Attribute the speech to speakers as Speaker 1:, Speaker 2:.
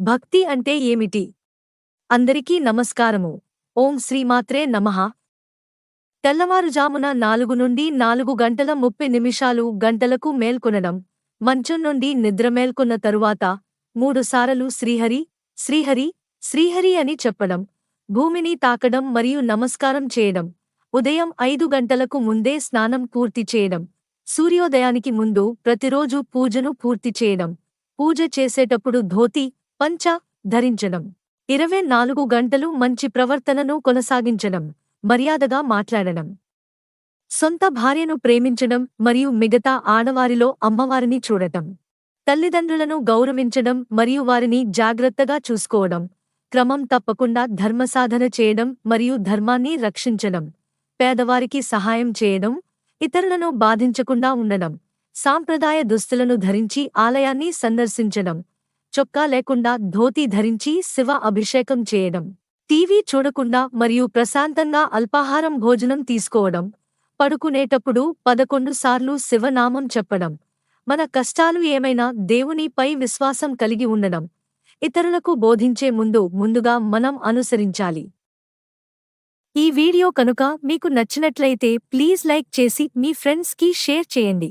Speaker 1: భక్తి అంటే ఏమిటి? అందరికీ నమస్కారము. ఓం శ్రీమాత్రే నమః. తెల్లవారుజామున నాలుగు నుండి నాలుగు గంటల ముప్పై నిమిషాలు గంటలకు మేల్కొనడం మంచం నుండి నిద్ర మేల్కొన్న తరువాత మూడుసారలు శ్రీహరి శ్రీహరి శ్రీహరి అని చెప్పడం భూమిని తాకడం మరియు నమస్కారం చేయడం ఉదయం ఐదు గంటలకు ముందే స్నానం పూర్తి చేయడం సూర్యోదయానికి ముందు ప్రతిరోజు పూజను పూర్తి చేయడం పూజ చేసేటప్పుడు ధోతి పంచ ధరించడం. ఇరవై నాలుగు గంటలు మంచి ప్రవర్తనను కొనసాగించడం మర్యాదగా మాట్లాడడం. సొంత భార్యను ప్రేమించడం మరియు మిగతా ఆడవారిలో అమ్మవారిని చూడటం. తల్లిదండ్రులను గౌరవించడం మరియు వారిని జాగ్రత్తగా చూసుకోవడం. క్రమం తప్పకుండా ధర్మసాధన చేయడం మరియు ధర్మాన్ని రక్షించడం. పేదవారికి సహాయం చేయడం ఇతరులను బాధించకుండా ఉండడం. సాంప్రదాయ దుస్తులను ధరించి ఆలయాన్ని సందర్శించడం. చొక్కా లేకుండా ధోతి ధరించి శివ అభిషేకం చేయడం టీవీ చూడకుండా మరియు ప్రశాంతంగా అల్పాహారం భోజనం తీసుకోవడం పడుకునేటప్పుడు పదకొండు సార్లు శివనామం చెప్పడం మన కష్టాలు ఏమైనా దేవునిపై విశ్వాసం కలిగి ఉండడం ఇతరులకు బోధించే ముందు ముందుగా మనం అనుసరించాలి. ఈ వీడియో కనుక మీకు నచ్చినట్లయితే ప్లీజ్ లైక్ చేసి మీ ఫ్రెండ్స్కి షేర్ చేయండి.